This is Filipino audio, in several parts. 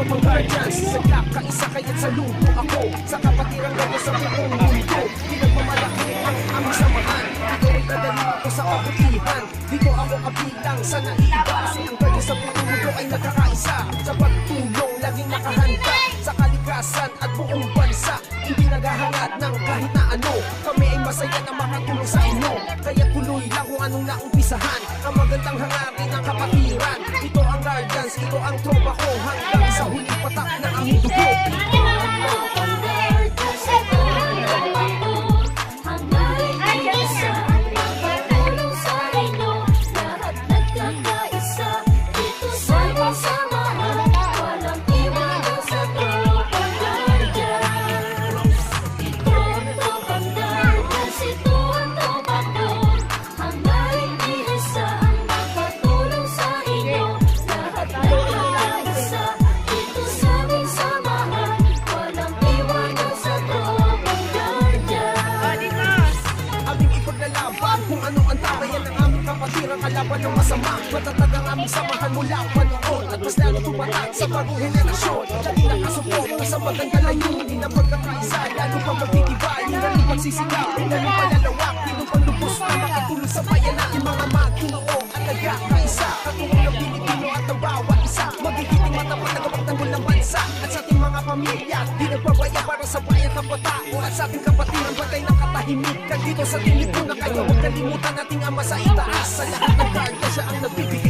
ako ng guardians Sagap ka isa kaya't saludo ako Sa kapatirang ganda sa buong mundo. Pinagmamalaki ang aming samahan. Dito rin nadali ako sa kabutihan. Dito ako kabilang sa naiba Kasi ang guardians sa buong mundo ay nakakaisa Sa pagtulong laging nakahanda. Sa kalikasan at buong bansa Hindi naghahangad ng kahit na ano. Kami ay masaya na makatulong sa inyo. Kaya tuloy lang kung anong naumpisahan. Ang magandang hangarin ng kapatiran. Ito ang guardians, ito ang tropa ko. Dice, Ang tatayan ng aming kapatiran Kalaban ng masama. Matatag ang aming samahan mula pa noon At mas lalo tumatag sa bagong henerasyon Lagi nakasuporta sa maganda layunin na pagkakaisa. Lalo pa magtitibay Lalo pagsisigaw Lalo palalawak Lalo panlubos na makatulong sa bayan natin Mga magtunoo at nagkakaisa. Katulong ng Pilipino at ang bawat isa. Magiging matapat pamilya. Di nagpabaya para sa bayan kapatao. At sa ating kapatiran Batay ng katahimikan Dito sa tinipunan kayo Huwag kalimutan nating ama sa itaas. Sa lahat ng karga siya ang nagbibigay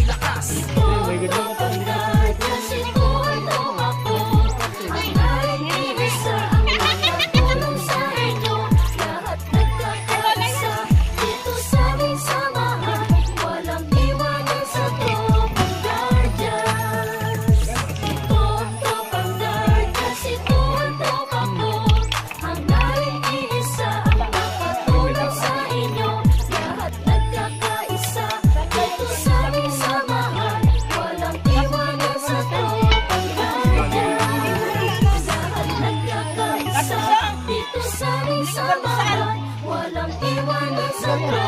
Yes.